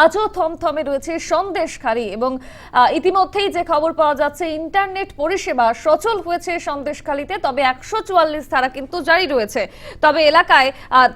আজও থমথমে রয়েছে সন্দেশখালী এবং ইতিমধ্যেই যে খবর পাওয়া যাচ্ছে, ইন্টারনেট পরিষেবা সচল হয়েছে সন্দেশখালীতে, তবে একশো চুয়াল্লিশ ধারা কিন্তু জারি রয়েছে। তবে এলাকায়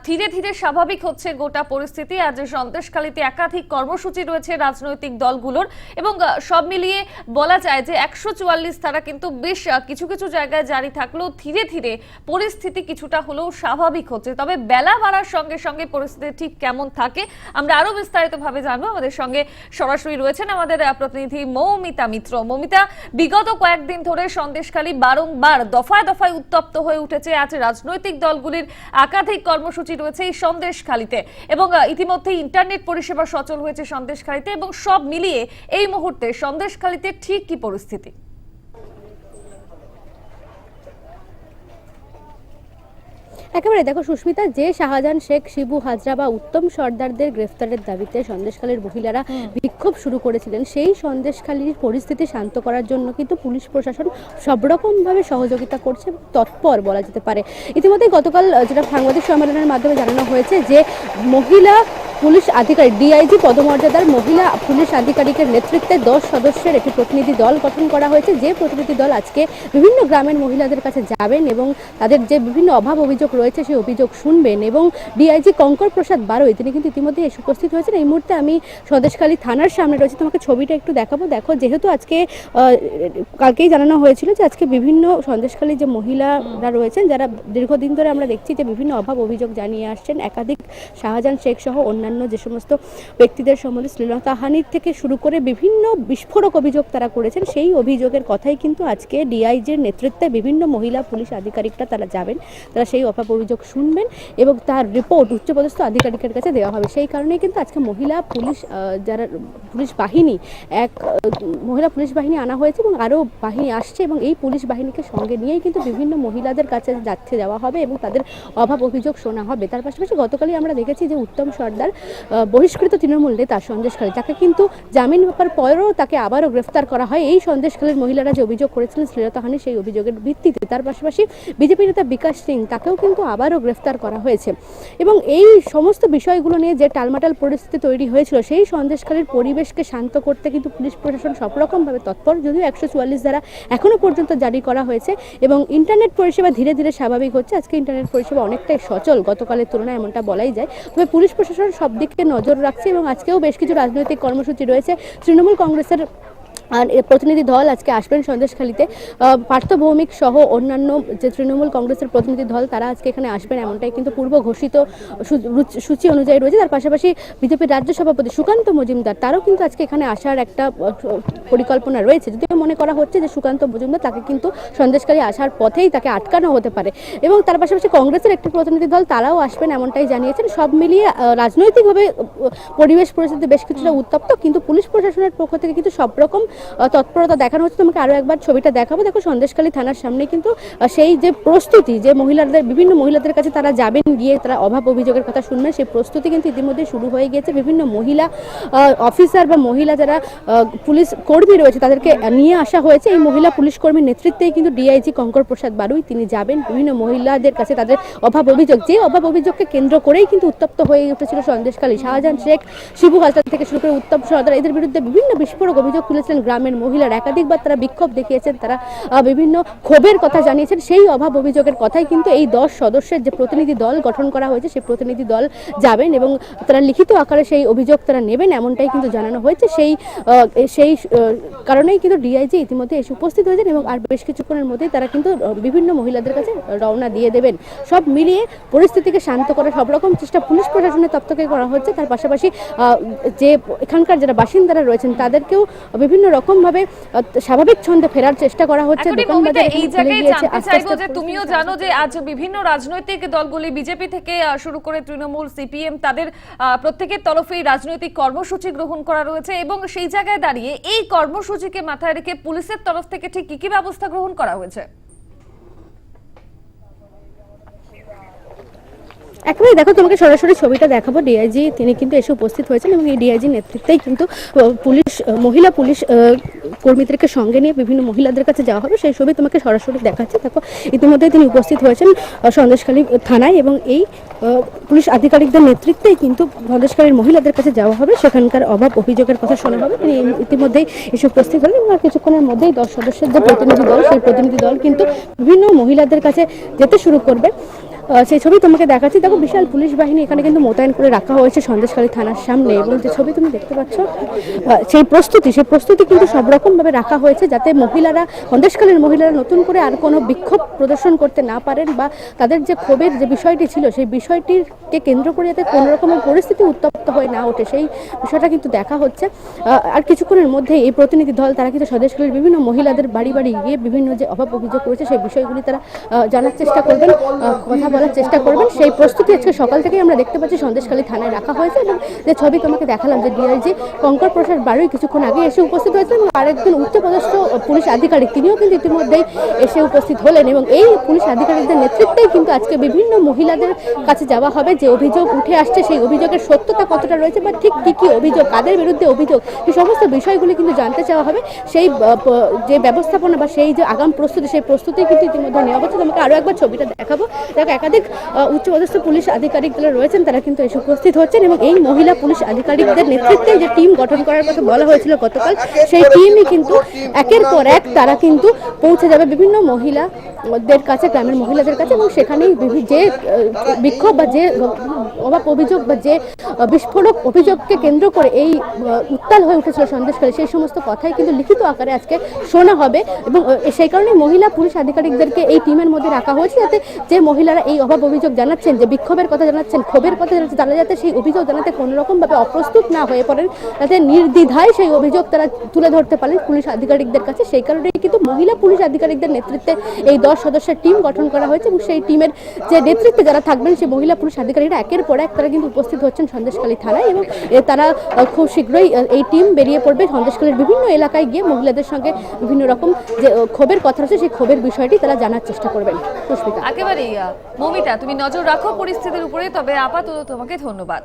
ধীরে ধীরে স্বাভাবিক হচ্ছে গোটা পরিস্থিতি। আজ সন্দেশখালীতে একাধিক কর্মসূচি রয়েছে রাজনৈতিক দলগুলোর এবং সব মিলিয়ে বলা যায় যে একশো চুয়াল্লিশ ধারা কিন্তু বেশ কিছু কিছু জায়গায় জারি থাকলেও ধীরে ধীরে পরিস্থিতি কিছুটা হলেও স্বাভাবিক হচ্ছে। তবে বেলা বাড়ার সঙ্গে সঙ্গে পরিস্থিতি ঠিক কেমন থাকে, আমরা আরও বিস্তারিত ভাবে জানব। আমাদের সঙ্গে সরাসরি রয়েছেন আমাদের প্রতিনিধি মৌমিতা মিত্র। মৌমিতা, বিগত কয়েকদিন ধরে সন্দেশখালী বারংবার দফায় দফায় উত্তপ্ত হয়ে উঠেছে। আজ রাজনৈতিক দলগুলির একাধিক কর্মসূচি রয়েছে এই সন্দেশখালীতে এবং ইতিমধ্যে ইন্টারনেট পরিষেবা সচল হয়েছে সন্দেশখালীতে এবং সব মিলিয়ে এই মুহূর্তে সন্দেশখালীতে ঠিক কি পরিস্থিতি? একেবারে দেখো সুস্মিতা যে শাহজাহান শেখ শিবু হাজরা বা উত্তম সর্দারদের গ্রেফতারের দাবিতে সন্দেশখালীর মহিলারা বিক্ষোভ শুরু করেছিলেন সেই সন্দেশখালীর পরিস্থিতি শান্ত করার জন্য কিন্তু পুলিশ প্রশাসন সব রকমভাবে সহযোগিতা করছে তৎপর বলা যেতে পারে। ইতিমধ্যে গতকাল যেটা সাংবাদিক সম্মেলনের মাধ্যমে জানানো হয়েছে যে মহিলা পুলিশ আধিকারিক ডিআইজি পদমর্যাদার মহিলা পুলিশ আধিকারিকের নেতৃত্বে দশ সদস্যের একটি প্রতিনিধি দল গঠন করা হয়েছে। যে প্রতিনিধি দল আজকে বিভিন্ন গ্রামের মহিলাদের কাছে যাবেন এবং তাদের যে বিভিন্ন অভাব অভিযোগ রয়েছে সেই অভিযোগ শুনবেন এবং ডিআইজি কঙ্কর প্রসাদ বারোই, তিনি কিন্তু ইতিমধ্যে এসে উপস্থিত হয়েছেন। এই মুহূর্তে আমি সন্দেশখালী থানার সামনে রয়েছে। তোমাকে ছবিটা একটু দেখাবো। দেখো, যেহেতু আজকে কালকেই জানানো হয়েছিল যে আজকে বিভিন্ন সন্দেশখালী যে মহিলারা রয়েছেন, যারা দীর্ঘদিন ধরে আমরা দেখছি যে বিভিন্ন অভাব অভিযোগ জানিয়ে আসছেন। একাধিক শাহজাহান শেখ সহ অন্যান্য যে সমস্ত ব্যক্তিদের সম্বন্ধে শ্লীলতাহানির থেকে শুরু করে বিভিন্ন বিস্ফোরক অভিযোগ তারা করেছেন, সেই অভিযোগের কথাই কিন্তু আজকে ডিআইজির নেতৃত্বে বিভিন্ন মহিলা পুলিশ আধিকারিকরা তারা যাবেন, তারা সেই অভাব অভিযোগ শুনবেন এবং তার রিপোর্ট উচ্চপদস্থ আধিকারিকের কাছে দেওয়া হবে। সেই কারণেই কিন্তু আজকে মহিলা পুলিশ যারা পুলিশ বাহিনী, এক, মহিলা পুলিশ বাহিনী আনা হয়েছে এবং আরও বাহিনী আসছে এবং এই পুলিশ বাহিনীকে সঙ্গে নিয়েই কিন্তু বিভিন্ন মহিলাদের কাছে যাচ্ছে, যাওয়া হবে এবং তাদের অভাব অভিযোগ শোনা হবে। তার পাশাপাশি গতকালই আমরা দেখেছি যে উত্তম সর্দার বহিষ্কৃত তৃণমূল নেতা সন্দেশখালী তাকে কিন্তু জামিন পাওয়ার পরেও তাকে আবারও গ্রেফতার করা হয়। এই সন্দেশখালীর মহিলারা যে অভিযোগ করেছিলেন শ্লীলতাহানি সেই অভিযোগের ভিত্তিতে তার পাশাপাশি বিজেপি নেতা বিকাশ সিং তাকেও কিন্তু আবারও গ্রেফতার করা হয়েছে। এবং এই সমস্ত বিষয়গুলো নিয়ে যে টালমাটাল পরিস্থিতি তৈরি হয়েছিল, সেই সন্দেশখালীর পরিবেশকে শান্ত করতে কিন্তু পুলিশ প্রশাসন সব রকমভাবে তৎপর। যদিও একশো চুয়াল্লিশ ধারা এখনও পর্যন্ত জারি করা হয়েছে এবং ইন্টারনেট পরিষেবা ধীরে ধীরে স্বাভাবিক হচ্ছে। আজকে ইন্টারনেট পরিষেবা অনেকটাই সচল গতকালের তুলনায় এমনটা বলাই যায়। তবে পুলিশ প্রশাসন সব দিকে নজর রাখছে এবং আজকেও বেশ কিছু রাজনৈতিক কর্মসূচি রয়েছে। তৃণমূল কংগ্রেসের আর প্রতিনিধি দল আজকে আসবেন সন্দেশখালীতে। পার্থ ভৌমিক সহ অন্যান্য যে তৃণমূল কংগ্রেসের প্রতিনিধি দল, তারা আজকে এখানে আসবেন এমনটাই কিন্তু পূর্ব ঘোষিত সূচি অনুযায়ী রয়েছে। তার পাশাপাশি বিজেপির রাজ্য সভাপতি সুকান্ত মজুমদার, তারও কিন্তু আজকে এখানে আসার একটা পরিকল্পনা রয়েছে। যদিও মনে করা হচ্ছে যে সুকান্ত মজুমদার তাকে কিন্তু সন্দেশকারী আসার পথেই তাকে আটকানো হতে পারে। এবং তার পাশাপাশি কংগ্রেসের একটি প্রতিনিধি দল, তারাও আসবেন এমনটাই জানিয়েছেন। সব মিলিয়ে রাজনৈতিকভাবে পরিবেশ পরিস্থিতি বেশ কিছুটা উত্তপ্ত, কিন্তু পুলিশ প্রশাসনের পক্ষ থেকে কিন্তু সব রকম তৎপরতা দেখানো হচ্ছে। তোমাকে আরও একবার ছবিটা দেখাবো। দেখো, সন্দেশখালী থানার সামনে কিন্তু সেই যে প্রস্তুতি, যে মহিলাদের, বিভিন্ন মহিলাদের কাছে তারা যাবেন গিয়ে তারা অভাব অভিযোগের কথা শুনবেন, সেই প্রস্তুতি কিন্তু ইতিমধ্যে শুরু হয়ে গিয়েছে। বিভিন্ন মহিলা অফিসার বা মহিলা যারা পুলিশ কর্মী রয়েছে, তাদেরকে নিয়ে আসা হয়েছে। এই মহিলা পুলিশ কর্মীর নেতৃত্বেই কিন্তু ডিআইজি কঙ্কর প্রসাদ বারুই, তিনি যাবেন। বিভিন্ন মহিলাদের কাছে তাদের অভাব অভিযোগ, যে অভাব অভিযোগকে কেন্দ্র করেই কিন্তু উত্তপ্ত হয়ে উঠেছিল সন্দেশখালী। শাহজাহান শেখ, শিবু হাসপাতাল থেকে শুরু করে উত্তম সর্দার, এদের বিরুদ্ধে বিভিন্ন বিস্ফোরক অভিযোগ তুলেছিলেন। গ্রামের মহিলারা একাধিকবার তারা বিক্ষোভ দেখিয়েছেন, তারা বিভিন্ন ক্ষোভের কথা জানিয়েছেন। সেই অভাব অভিযোগের কথাই কিন্তু এই দশ সদস্যের যে প্রতিনিধি দল গঠন করা হয়েছে, সেই প্রতিনিধি দল যাবেন এবং তারা লিখিত আকারে সেই অভিযোগ তারা নেবেন এমনটাই কিন্তু জানানো হয়েছে। সেই সেই কারণেই কিন্তু ডিআইজি ইতিমধ্যে এসে উপস্থিত হয়েছেন এবং আর বেশ কিছুক্ষণের মধ্যেই তারা কিন্তু বিভিন্ন মহিলাদের কাছে রওনা দিয়ে দেবেন। সব মিলিয়ে পরিস্থিতিকে শান্ত করার সব রকম চেষ্টা পুলিশ প্রশাসনের থেকে করা হচ্ছে। তার পাশাপাশি যে এখানকার যারা বাসিন্দারা রয়েছেন, তাদেরকেও বিভিন্ন রকমভাবে ভাবে স্বাভাবিক ছন্দে ফেরার চেষ্টা করা হচ্ছে এখনই দোকান মমিতা বাজার এই জায়গায় জানতে চাইব যে তুমিও জানো যে আজ বিভিন্ন রাজনৈতিক দলগুলি বিজেপি থেকে শুরু করে তৃণমূল সিপিএম তাদের প্রত্যেকের তরফেই রাজনৈতিক কর্মসূচি গ্রহণ করা রয়েছে এবং সেই জায়গায় দাঁড়িয়ে এই কর্মসূচিকে মাথায় রেখে পুলিশের তরফ থেকে ঠিক কি কি ব্যবস্থা গ্রহণ করা হয়েছে? একেবারে দেখো তোমাকে সরাসরি ছবিটা দেখাবো। ডিআইজি তিনি কিন্তু এসে উপস্থিত হয়েছেন এবং এই ডিআইজি নেতৃত্বেই কিন্তু পুলিশ মহিলা পুলিশ কর্মীদেরকে সঙ্গে নিয়ে বিভিন্ন মহিলাদের কাছে যাওয়া হবে। সেই ছবি তোমাকে সরাসরি দেখাচ্ছে। দেখো, ইতিমধ্যেই তিনি উপস্থিত হয়েছেন সন্দেশখালী থানায় এবং এই পুলিশ আধিকারিকদের নেতৃত্বেই কিন্তু সন্দেশখালীর মহিলাদের কাছে যাওয়া হবে। সেখানকার অভাব, অভিযোগের কথা শোনা হবে। তিনি ইতিমধ্যেই এসে উপস্থিত হলেন এবং কিছুক্ষণের মধ্যেই দশ সদস্যের যে প্রতিনিধি দল, সেই প্রতিনিধি দল কিন্তু বিভিন্ন মহিলাদের কাছে যেতে শুরু করবে। সেই ছবি তোমাকে দেখাচ্ছি। দেখো, বিশাল পুলিশ বাহিনী এখানে কিন্তু মোতায়েন করে রাখা হয়েছে সন্দেশখালী থানার সামনে এবং যে ছবি তুমি দেখতে পাচ্ছ সেই প্রস্তুতি সেই প্রস্তুতি কিন্তু সব রকম ভাবে রাখা হয়েছে যাতে মহিলারা, সন্দেশখালীর মহিলারা নতুন করে আর কোনো বিক্ষোভ প্রদর্শন করতে না পারেন বা তাদের যে ক্ষোভের যে বিষয়টি ছিল, সেই বিষয়টিকে কেন্দ্র করে যাতে কোনো রকমের পরিস্থিতি উত্তপ্ত হয়ে না ওঠে, সেই বিষয়টা কিন্তু দেখা হচ্ছে। আর কিছুক্ষণের মধ্যেই এই প্রতিনিধি দল, তারা কিন্তু সন্দেশখালীর বিভিন্ন মহিলাদের বাড়ি বাড়ি গিয়ে বিভিন্ন যে অভাব অভিযোগ করেছে, সেই বিষয়গুলি তারা জানার চেষ্টা করবেন। কথা বলার চেষ্টা করবেন। সেই প্রস্তুতি আজকে সকাল থেকেই আমরা দেখতে পাচ্ছি, সন্দেশখালী থানায় রাখা হয়েছে এবং যে ছবি তোমাকে দেখালাম যে ডিআইজি কঙ্কর প্রসাদ বারুই কিছুক্ষণ আগে এসে উপস্থিত হয়েছেন এবং আরেকজন উচ্চপদস্থ পুলিশ আধিকারিক, তিনিও কিন্তু ইতিমধ্যেই এসে উপস্থিত হলেন এবং এই পুলিশ আধিকারিকদের নেতৃত্বেই কিন্তু আজকে বিভিন্ন মহিলাদের কাছে যাওয়া হবে। যে অভিযোগ উঠে আসছে, সেই অভিযোগের সত্যতা কতটা রয়েছে বা ঠিক কী কী অভিযোগ, কাদের বিরুদ্ধে অভিযোগ এই সমস্ত বিষয়গুলি কিন্তু জানতে চাওয়া হবে। সেই যে ব্যবস্থাপনা বা সেই যে আগাম প্রস্তুতি, সেই প্রস্তুতি কিন্তু ইতিমধ্যে নেওয়া হচ্ছে। তোমাকে আরও একবার ছবিটা দেখাবো। দেখো একাধিক উচ্চপদস্থ পুলিশ আধিকারিক যারা রয়েছেন তারা কিন্তু এসে উপস্থিত হচ্ছেন এবং এই মহিলা পুলিশ আধিকারিকদের নেতৃত্বে যে টিম গঠন করার কথা বলা হয়েছিল গতকাল, সেই টিমই কিন্তু একের পর এক তারা কিন্তু পৌঁছে যাবে বিভিন্ন মহিলাদের কাছে, গ্রামের মহিলাদের কাছে এবং সেখানেই যে বিক্ষোভ বা যে, অভাব অভিযোগ বা যে বিস্ফোরক অভিযোগকে কেন্দ্র করে এই উত্তাল হয়ে উঠেছিল সন্দেশকালে সেই সমস্ত কথাই কিন্তু লিখিত আকারে আজকে শোনা হবে এবং সেই কারণে মহিলা পুলিশ আধিকারিকদেরকে এই টিমের মধ্যে রাখা হয়েছে যাতে যে মহিলারা এই অভাব অভিযোগ জানাচ্ছেন, যে বিক্ষোভের কথা জানাচ্ছেন, ক্ষোভের কথা জানাচ্ছেন তারা যাতে সেই অভিযোগ জানাতে কোনো রকম অপ্রস্তুত না হয়ে পড়েন। যাতে নির্দ্বিধায় সেই অভিযোগ তারা তুলে ধরতে পারেন পুলিশ আধিকারিকদের কাছে। সেই কারণেই কিন্তু মহিলা পুলিশ আধিকারিকদের নেতৃত্বে এই দশ সদস্যের টিম গঠন করা হয়েছে এবং সেই টিমের যে নেতৃত্বে যারা থাকবেন, সেই মহিলা পুলিশ আধিকারিকরা একের পর এক তারা কিন্তু উপস্থিত হচ্ছেন সন্দেশখালী থানায় এবং তারা খুব শীঘ্রই এই টিম বেরিয়ে পড়বে সন্দেশখালীর বিভিন্ন এলাকায় গিয়ে মহিলাদের সঙ্গে বিভিন্ন রকম যে ক্ষোভের কথা আছে সেই ক্ষোভের বিষয়টি তারা জানার চেষ্টা করবেন। সুস্মিতা একেবারেই মমিতা তুমি নজর রাখো পরিস্থিতির উপরে তবে আপাতত তোমাকে ধন্যবাদ।